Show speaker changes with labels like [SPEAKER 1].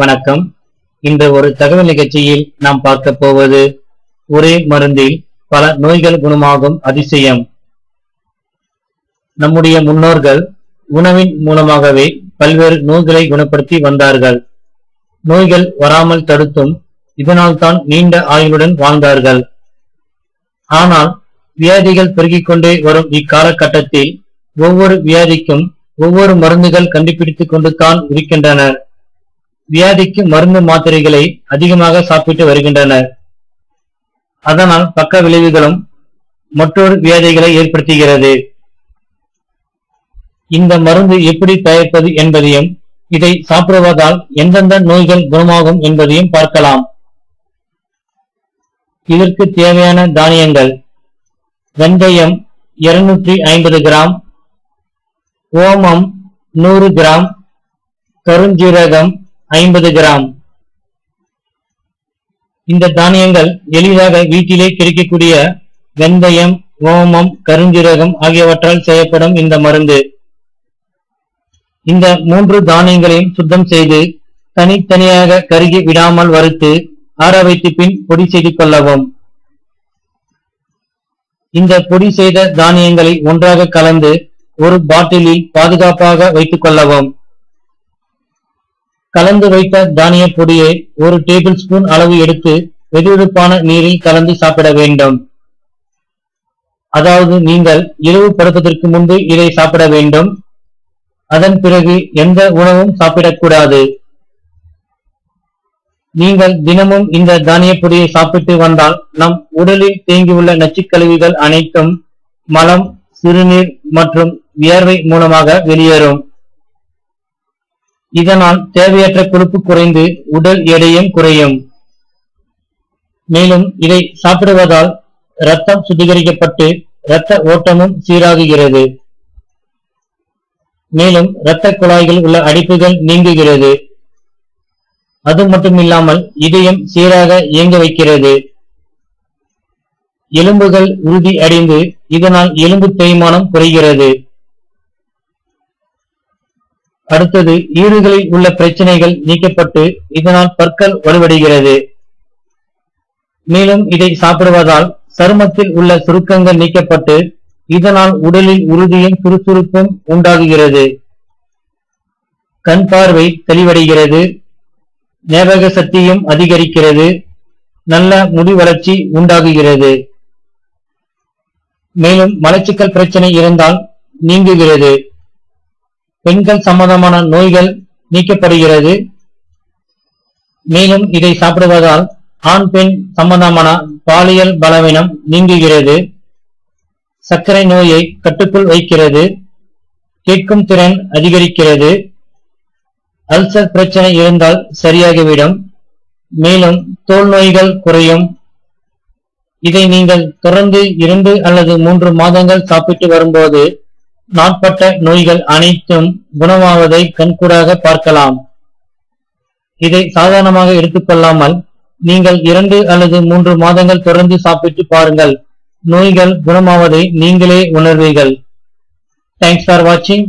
[SPEAKER 1] வணக்கம். இந்த ஒரு தகவல் நிகழ்ச்சியில் நாம் பார்க்க போவது ஒரே மருந்தில் பல நோய்கள் குணமாகும் அதிசயம். நம்முடைய முன்னோர்கள் உணவின் மூலமாகவே பல்வேறு நோய்களை குணப்படுத்தி வந்தார்கள். நோய்கள் வராமல் தடுத்தும் இதனால் தான் நீண்ட ஆயுளுடன் வாழ்ந்தார்கள். ஆனால் வியாதிகள் பெருகிக் கொண்டே வரும் இக்காலகட்டத்தில் ஒவ்வொரு வியாதிக்கும் ஒவ்வொரு மருந்துகள் கண்டுபிடித்துக் கொண்டு தான் இருக்கின்றனர். வியாதிக்கு மருந்து மாத்திரைகளை அதிகமாக சாப்பிட்டு வருகின்றனர். அதனால் பக்க விளைவுகளும் மற்றொரு வியாதிகளை ஏற்படுத்துகிறது. இந்த மருந்து எப்படி தயாரிப்பது என்பதையும் இதை சாப்பிடுவதால் எந்தெந்த நோய்கள் குணமாகும் என்பதையும் பார்க்கலாம். இதற்கு தேவையான தானியங்கள் வெந்தயம் இருநூற்றி ஐம்பது கிராம் ஓமம் நூறு கிராம் கருஞ்சீரகம் ஐம்பது கிராம். இந்த தானியங்கள் எளிதாக வீட்டிலே கிடைக்கக்கூடிய வெந்தயம் ஓமம் கருஞ்சீரகம் ஆகியவற்றால் செய்யப்படும் இந்த மருந்து. இந்த மூன்று தானியங்களையும் சுத்தம் செய்து தனித்தனியாக கருகி விடாமல் வறுத்து ஆற வைத்து பின் பொடி செய்து கொள்ளவும். இந்த பொடி செய்த தானியங்களை ஒன்றாக கலந்து ஒரு பாட்டிலில் பாதுகாப்பாக வைத்துக் கொள்ளவும். கலந்து வைத்த தானிய பொடியை ஒரு டேபிள் ஸ்பூன் அளவு எடுத்து வெதுவெதுப்பான நீரில் கலந்து சாப்பிட வேண்டும். அதாவது நீங்கள் இரவு படுப்பதற்கு முன்பு இதை சாப்பிட வேண்டும். அதன் பிறகு எந்த உணவும் சாப்பிடக்கூடாது. நீங்கள் தினமும் இந்த தானிய பொடியை சாப்பிட்டு வந்தால் நம் உடலில் தேங்கியுள்ள நச்சுக்கழிவுகள் அனைத்தும் மலம் சிறுநீர் மற்றும் வியர்வை மூலமாக வெளியேறும். இதனால் தேவையற்ற கொழுப்பு குறைந்து உடல் எடையும் குறையும். மேலும் இதை சாப்பிடுவதால் ரத்தம் சுத்திகரிக்கப்பட்டு இரத்த ஓட்டமும் சீராகுகிறது. மேலும் இரத்த குழாய்கள் உள்ள அடிப்புகள் நீங்குகிறது. அது மட்டுமில்லாமல் இதயம் சீராக இயங்க வைக்கிறது. எலும்புகள் உறுதி அடைந்து இதனால் எலும்பு தேய்மானம் குறைகிறது. அடுத்தது ஈறுகளில் உள்ள பிரச்சனைகள் நீக்கப்பட்டு இதனால் பற்கள் வலுவடைகிறது. மேலும் இதை சாப்பிடுவதால் சருமத்தில் உள்ள சுருக்கங்கள் நீக்கப்பட்டு இதனால் உடலில் உறுதியும் சுறுசுறுப்பும் உண்டாகுகிறது. கண் பார்வை தெளிவடைகிறது. ஞாபக சக்தியும் அதிகரிக்கிறது. நல்ல முடி வளர்ச்சி உண்டாகுகிறது. மேலும் மலச்சிக்கல் பிரச்சனை இருந்தால் நீங்குகிறது. பெண்கள் சம்பந்தமான நோய்கள் நீக்கப்படுகிறது. மேலும் இதை சாப்பிடுவதால் ஆண் பெண் சம்பந்தமான பாலியல் பலவீனம் நீங்குகிறது. சர்க்கரை நோயை கட்டுக்குள் வைக்கிறது. கேட்கும் திறன் அதிகரிக்கிறது. அல்சர் பிரச்சனை இருந்தால் சரியாகிவிடும். மேலும் தோல் நோய்கள் குறையும். இதை நீங்கள் தொடர்ந்து இரண்டு அல்லது மூன்று மாதங்கள் சாப்பிட்டு வரும்போது நாட்பட்ட நோய்கள் அனைத்தும் குணமாவதை கண்கூடாக பார்க்கலாம். இதை சாதாரணமாக எடுத்துக்கொள்ளாமல் நீங்கள் இரண்டு அல்லது மூன்று மாதங்கள் தொடர்ந்து சாப்பிட்டு பாருங்கள். நோய்கள் குணமாவதை நீங்களே உணர்வீர்கள். தேங்க்ஸ் ஃபார் வாட்சிங்